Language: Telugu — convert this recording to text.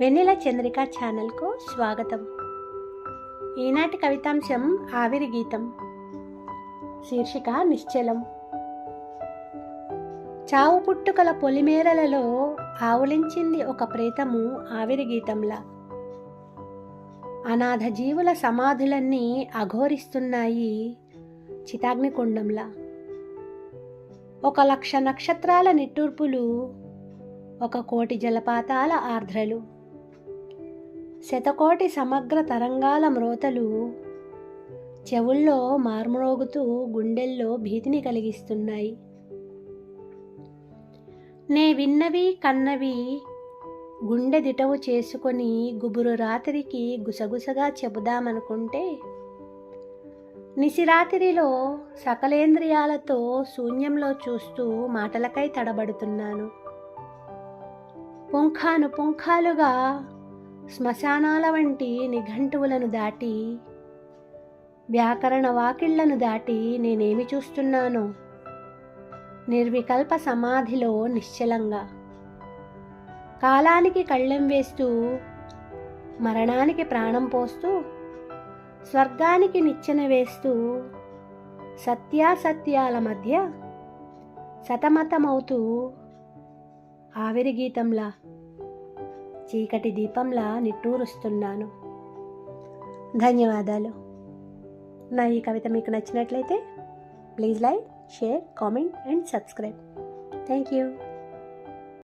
వెన్నెల చంద్రిక ఛానల్కు స్వాగతం. ఈనాటి కవితాంశం ఆవిరి గీతం. శీర్షిక నిశ్చలం. చావు పుట్టుకల పొలిమేరలలో ఆవులించింది ఒక ప్రేతము ఆవిరి గీతంలా. అనాథ జీవుల సమాధులన్నీ అఘోరిస్తున్నాయి చితాగ్నికుండంలా. ఒక లక్ష నక్షత్రాల నిట్టూర్పులు ఒక కోటి జలపాతాల ఆర్ద్రలు. శతకోటి సమగ్ర తరంగాల మ్రోతలు చెవుల్లో మార్మరోగుతూ గుండెల్లో భీతిని కలిగిస్తున్నాయి. నే విన్నవి కన్నవి గుండె దిటవు చేసుకొని గుబురు రాత్రికి గుసగుసగా చెబుదామనుకుంటే నిసిరాత్రిలో సకలేంద్రియాలతో శూన్యంలో చూస్తూ మాటలకై తడబడుతున్నాను. పుంఖాను పుంఖాలుగా శ్మశానాల వంటి నిఘంటువులను దాటి వ్యాకరణ వాకిళ్ళను దాటి నేనేమి చూస్తున్నానో? నిర్వికల్ప సమాధిలో నిశ్చలంగా. కాలానికి కళ్ళెం వేస్తూ మరణానికి ప్రాణం పోస్తూ స్వర్గానికి నిచ్చెన వేస్తూ సత్యాసత్యాల మధ్య సతమతమవుతూ ఆవిరి గీతంలా చీకటి దీపంలా నిట్టూరుస్తున్నాను. ధన్యవాదాలు. నా ఈ కవిత మీకు నచ్చినట్లయితే please like share comment and subscribe. Thank you.